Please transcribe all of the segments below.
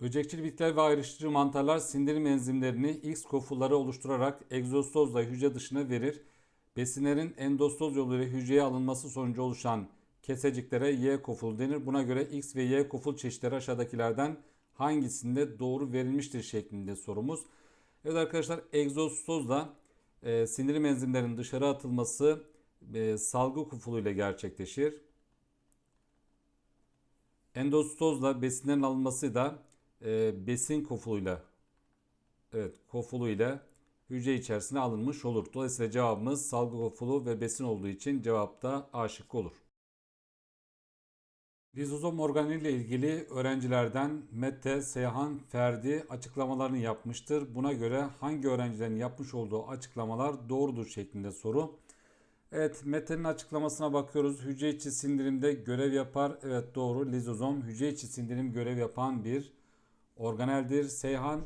Böcekçil bitkiler ve ayrıştırıcı mantarlar sindirim enzimlerini X kofulları oluşturarak egzostozla hücre dışına verir. Besinlerin endostoz yoluyla hücreye alınması sonucu oluşan keseciklere Y koful denir. Buna göre X ve Y koful çeşitleri aşağıdakilerden hangisinde doğru verilmiştir şeklinde sorumuz. Evet arkadaşlar egzostozla e, sindirim enzimlerinin dışarı atılması e, salgı kofuluyla gerçekleşir. Endostozla besinlerin alınması da e, besin kofuluyla evet kofuluyla hücre içerisine alınmış olur. Dolayısıyla cevabımız salgı kofulu ve besin olduğu için cevapta A şıkkı olur. Lizozom organeliyle ilgili öğrencilerden Mete, Seyhan, Ferdi açıklamalarını yapmıştır. Buna göre hangi öğrencilerin yapmış olduğu açıklamalar doğrudur şeklinde soru. Evet Mete'nin açıklamasına bakıyoruz. Hücre içi sindirimde görev yapar. Evet doğru. Lizozom hücre içi sindirim görev yapan bir organeldir. Seyhan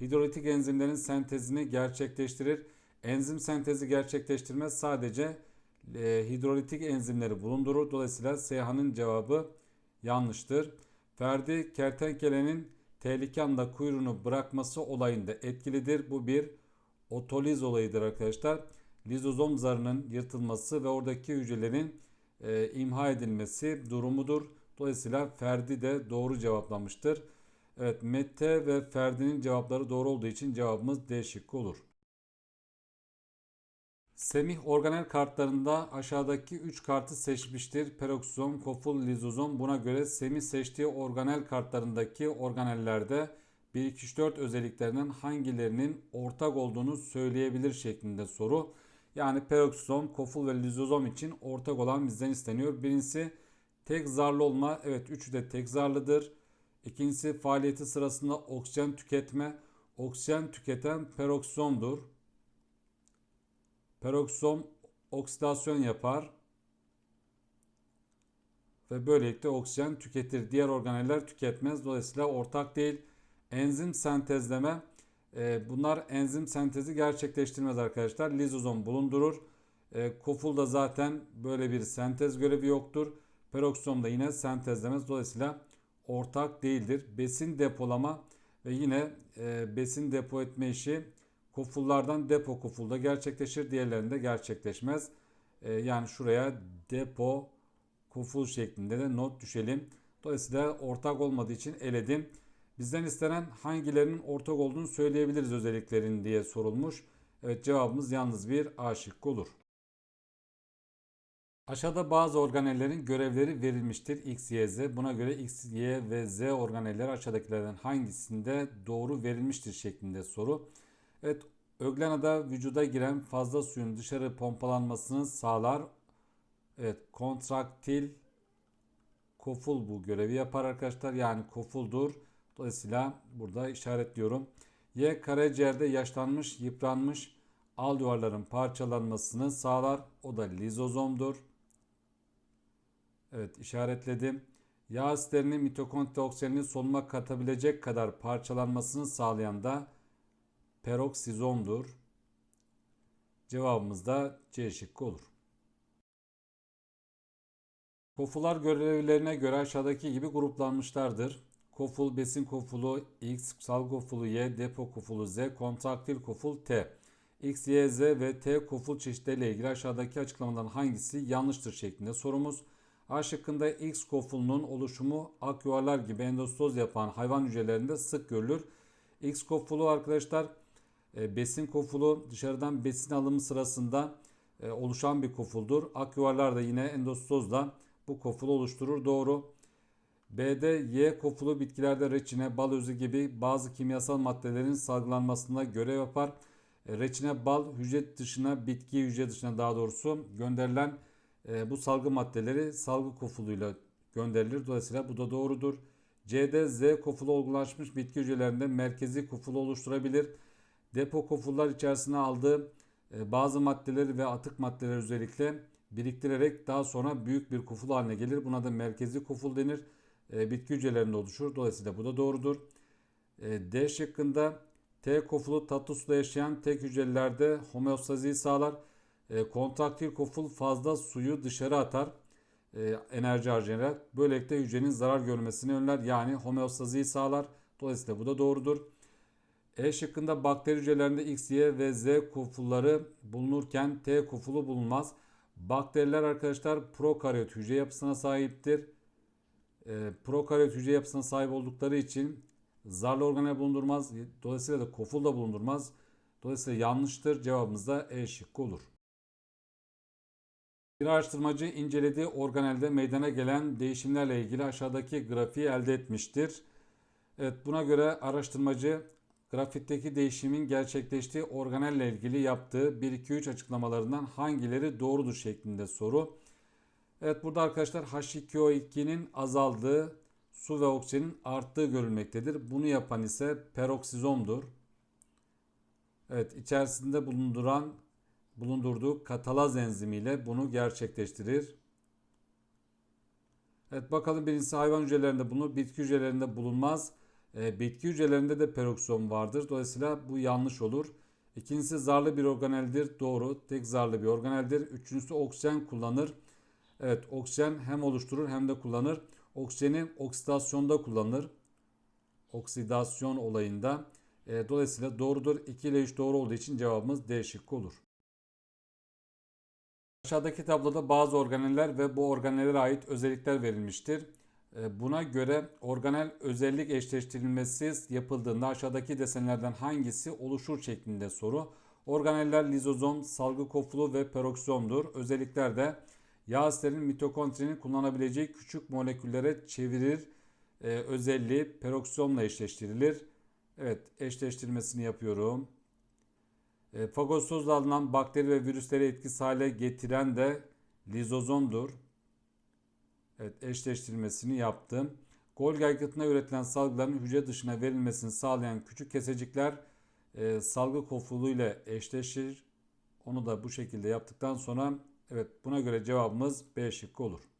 hidrolitik enzimlerin sentezini gerçekleştirir. Enzim sentezi gerçekleştirmez sadece e, hidrolitik enzimleri bulundurur. Dolayısıyla Seyhan'ın cevabı yanlıştır. Ferdi kertenkelenin tehlike anda kuyruğunu bırakması olayında etkilidir. Bu bir otoliz olayıdır arkadaşlar. Lizozom zarının yırtılması ve oradaki hücrelerin e, imha edilmesi durumudur. Dolayısıyla Ferdi de doğru cevaplamıştır. Evet Mette ve Ferdi'nin cevapları doğru olduğu için cevabımız D şıkkı olur. Semih organel kartlarında aşağıdaki 3 kartı seçmiştir. Peroksizom, koful, lizozom. Buna göre Semih seçtiği organel kartlarındaki organellerde 1, 2, 3, 4 özelliklerinden hangilerinin ortak olduğunu söyleyebilir şeklinde soru. Yani peroksizom, koful ve lizozom için ortak olan bizden isteniyor. Birincisi tek zarlı olma. Evet üçü de tek zarlıdır. İkincisi faaliyeti sırasında oksijen tüketme. Oksijen tüketen peroksizomdur. Peroksom oksidasyon yapar ve böylelikle oksijen tüketir. Diğer organeller tüketmez. Dolayısıyla ortak değil. Enzim sentezleme e, bunlar enzim sentezi gerçekleştirmez arkadaşlar. Lizozom bulundurur. E, kofulda zaten böyle bir sentez görevi yoktur. Peroksom da yine sentezlemez. Dolayısıyla ortak değildir. Besin depolama ve yine e, besin depo etme işi kofullardan depo kofulda gerçekleşir. Diğerlerinde gerçekleşmez. E, yani şuraya depo koful şeklinde de not düşelim. Dolayısıyla ortak olmadığı için eledim. Bizden istenen hangilerinin ortak olduğunu söyleyebiliriz özelliklerin diye sorulmuş. Evet cevabımız yalnız bir A şıkkı olur. Aşağıda bazı organellerin görevleri verilmiştir. X, Y, Z. Buna göre X, Y ve Z organelleri aşağıdakilerden hangisinde doğru verilmiştir şeklinde soru. Evet, öglenada vücuda giren fazla suyun dışarı pompalanmasını sağlar. Evet, kontraktil koful bu görevi yapar arkadaşlar. Yani kofuldur. Dolayısıyla burada işaretliyorum. Y karaciğerde yaşlanmış, yıpranmış alveolarların parçalanmasını sağlar. O da lizozomdur. Evet işaretledim. Yağ asitlerinin mitokondri oksijeninin solunuma katabilecek kadar parçalanmasını sağlayan da peroksizomdur. Cevabımız da C şıkkı olur. Kofular görevlerine göre aşağıdaki gibi gruplanmışlardır. Koful, besin kofulu X, salgı kofulu Y, depo kofulu Z, kontraktil koful T. X, Y, Z ve T koful çeşitleriyle ilgili aşağıdaki açıklamaların hangisi yanlıştır şeklinde sorumuz. A şıkkında X kofulunun oluşumu ak gibi endostoz yapan hayvan hücrelerinde sık görülür. X kofulu arkadaşlar e, besin kofulu dışarıdan besin alımı sırasında e, oluşan bir kofuldur. Ak da yine endostozla bu kofulu oluşturur. Doğru. B'de Y kofulu bitkilerde reçine, bal özü gibi bazı kimyasal maddelerin salgılanmasında görev yapar. E, reçine, bal hücre dışına, bitki hücre dışına daha doğrusu gönderilen e, bu salgı maddeleri salgı kofuluyla gönderilir. Dolayısıyla bu da doğrudur. C'de Z kofulu olgulaşmış bitki hücrelerinde merkezi kofulu oluşturabilir. Depo kofullar içerisine aldığı e, bazı maddeleri ve atık maddeleri özellikle biriktirerek daha sonra büyük bir koful haline gelir. Buna da merkezi koful denir. E, bitki hücrelerinde oluşur. Dolayısıyla bu da doğrudur. E, D şıkkında T kofulu tatlı suda yaşayan tek hücrelerde homeostaziyi sağlar. E, kontraktil koful fazla suyu dışarı atar e, enerji harcayarak. Böylelikle hücrenin zarar görmesini önler yani homeostaziyi sağlar. Dolayısıyla bu da doğrudur. E şıkkında bakteri hücrelerinde X, Y ve Z kofulları bulunurken T kofulu bulunmaz. Bakteriler arkadaşlar prokaryot hücre yapısına sahiptir. E, prokaryot hücre yapısına sahip oldukları için zarlı organel bulundurmaz. Dolayısıyla da koful da bulundurmaz. Dolayısıyla yanlıştır. Cevabımız da E şıkkı olur. Bir araştırmacı incelediği organelde meydana gelen değişimlerle ilgili aşağıdaki grafiği elde etmiştir. Evet buna göre araştırmacı grafikteki değişimin gerçekleştiği organelle ilgili yaptığı 1-2-3 açıklamalarından hangileri doğrudur şeklinde soru. Evet burada arkadaşlar H2O2'nin azaldığı, su ve oksijenin arttığı görülmektedir. Bunu yapan ise peroksizomdur. Evet içerisinde bulunduran bulundurduğu katalaz enzimiyle bunu gerçekleştirir. Evet bakalım birincisi hayvan hücrelerinde bulunur, bitki hücrelerinde bulunmaz. E, bitki hücrelerinde de peroksom vardır. Dolayısıyla bu yanlış olur. İkincisi zarlı bir organeldir. Doğru. Tek zarlı bir organeldir. Üçüncüsü oksijen kullanır. Evet oksijen hem oluşturur hem de kullanır. Oksijeni oksidasyonda kullanır. Oksidasyon olayında. E, dolayısıyla doğrudur. 2 ile 3 doğru olduğu için cevabımız D şıkkı olur. Aşağıdaki tabloda bazı organeller ve bu organellere ait özellikler verilmiştir. E, Buna göre organel özellik eşleştirilmesi yapıldığında aşağıdaki desenlerden hangisi oluşur şeklinde soru. Organeller lizozom, salgı kofulu ve peroksomdur. Özellikler de yağ asitlerin mitokondrinin kullanabileceği küçük moleküllere çevirir e, özelliği peroksomla eşleştirilir. Evet eşleştirmesini yapıyorum. E, fagosozla alınan bakteri ve virüsleri etkisiz hale getiren de lizozomdur. Evet eşleştirmesini yaptım. Golgi aygıtına üretilen salgıların hücre dışına verilmesini sağlayan küçük kesecikler e, salgı kofulu ile eşleşir. Onu da bu şekilde yaptıktan sonra evet buna göre cevabımız B şıkkı olur.